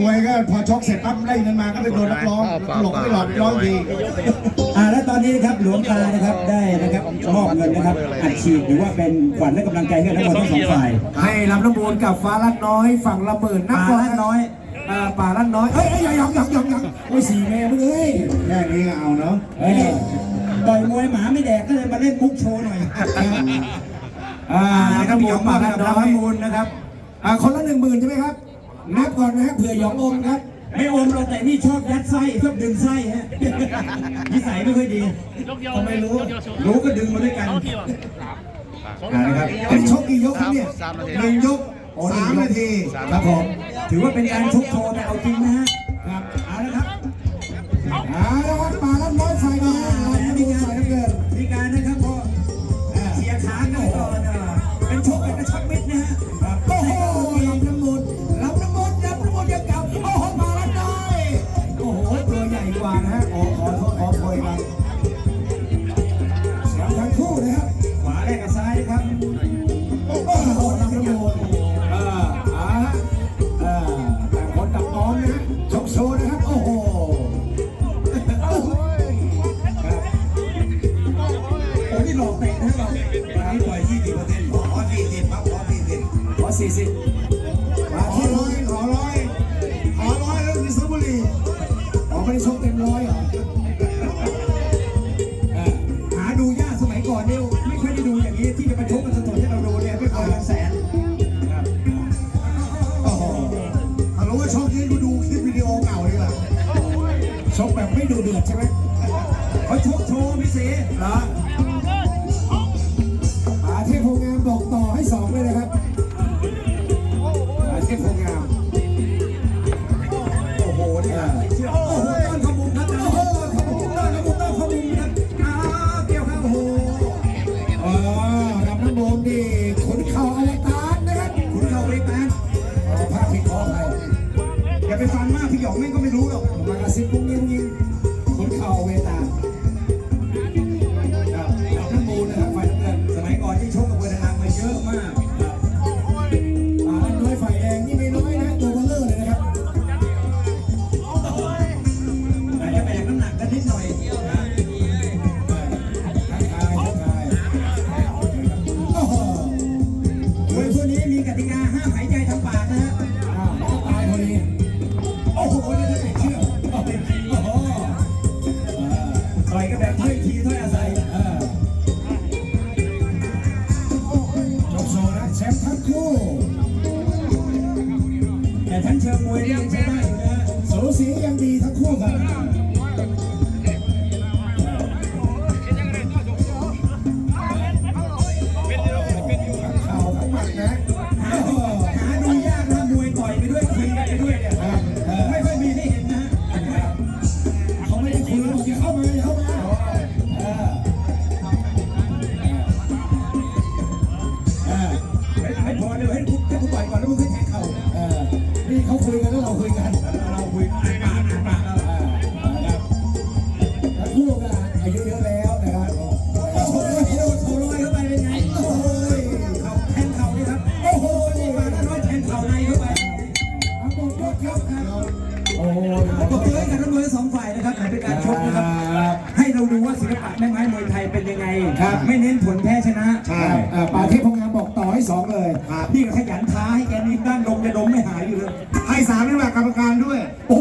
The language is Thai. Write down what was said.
มวยก็พอชกเสร็จปั๊บไล่นั้นมาก็ไปโดนนักร้องตลกก็ไปหลอกร้องทีอ่าและตอนนี้นะครับหลวงตานะครับได้นะครับมอบเงินนะครับอัดฉีดหรือว่าเป็นขวัญและกำลังใจให้ทั้งหมดทั้งสองฝ่ายให้ลำน้ำมูลกับฟ้าลัดน้อยฝั่งละเมิดนัปกลาบอลละน้อยอ่าป่าลัดน้อยเอ้ยเอ้ยยังยังยังยังโอ้ยสี่แม่มึงเอ้ยแค่นี้ก็เอาเนาะเฮ้ยต่อยมวยหมาไม่แดกก็เลยมาเล่นมุกโชว์หน่อยอ่านะนะคครัรับบหหยยอองงมาป่ากัลับดน้น้อยำมูลนะครับอ่าคนละหนึ่งหมื่นใช่ไหมครับ นับก่อนนะฮะเผื่อหยองอมครับ ไม่อมเราแต่นี่ชอบยัดไส้ชอบดึงไส้ฮะนิสัยไม่ค่อยดีทำไมรู้รู้ก็ดึงมาด้วยกันอ่านะครับเป็นชกกี่ยกครับเนี่ยหนึ่งยกสามนาทีครับผมถือว่าเป็นการชกโชว์แต่เอาจริงนะฮะครับเอาละครับอ่าแล้วครับป่าลัดน้อยฝ่ายแดงลำน้ำมูล หลอกเตะนะเราวันนี้ปล่อย20เปอร์เซ็นต์ขอสี่สิบครับขอสี่สิบขอสี่สิบมาขอที่ร้อยขอร้อยขอร้อยแล้วมีซื้อบุหรี่อ๋อไม่ได้ชกเต็มร้อยเหรอหาดูยากสมัยก่อนเนี่ยไม่ค่อยได้ดูอย่างนี้ที่จะมาชกกันสดๆให้เราดูเนี่ยไม่พอเป็นแสนโอ้โหถ้ารู้ว่าชอบนี้กูดูคลิปวิดีโอเก่าดีกว่าชกแบบไม่ดูเดือดใช่ไหมเขาชกโชว์พี่เสเหรอ ฟังมากพี่หยองแม่งก็ไม่รู้หรอกมากระซิบปุ้งยิงยิงขนเข่าเวตา เชิงมวยนี่ใช้ได้อยู่นะสูสียังดีทั้งคู่ครับข่าวทั้งหมัดนะหาดูหาดูยากนะมวยต่อยไปด้วยคุยกันไปด้วยเนี่ยไม่ค่อยมีให้เห็นนะเขาไม่ได้คุยบอกอย่าเข้ามาอย่าเข้ามาเออเออไม่พอเลยให้กูให้กูต่อยก่อนแล้วมึงค่อยแทงเข่า ยังไงไม่เน้นผลแพ้ชนะใช่เอ่อป่าเทพพงงามบอกต่อให้สองเลยนี่ก็ขยันท้าให้แกนี่ด้านดมจะดมไม่หายอยู่เลย ให้สามนี่แหละกรรมการด้วย โอ้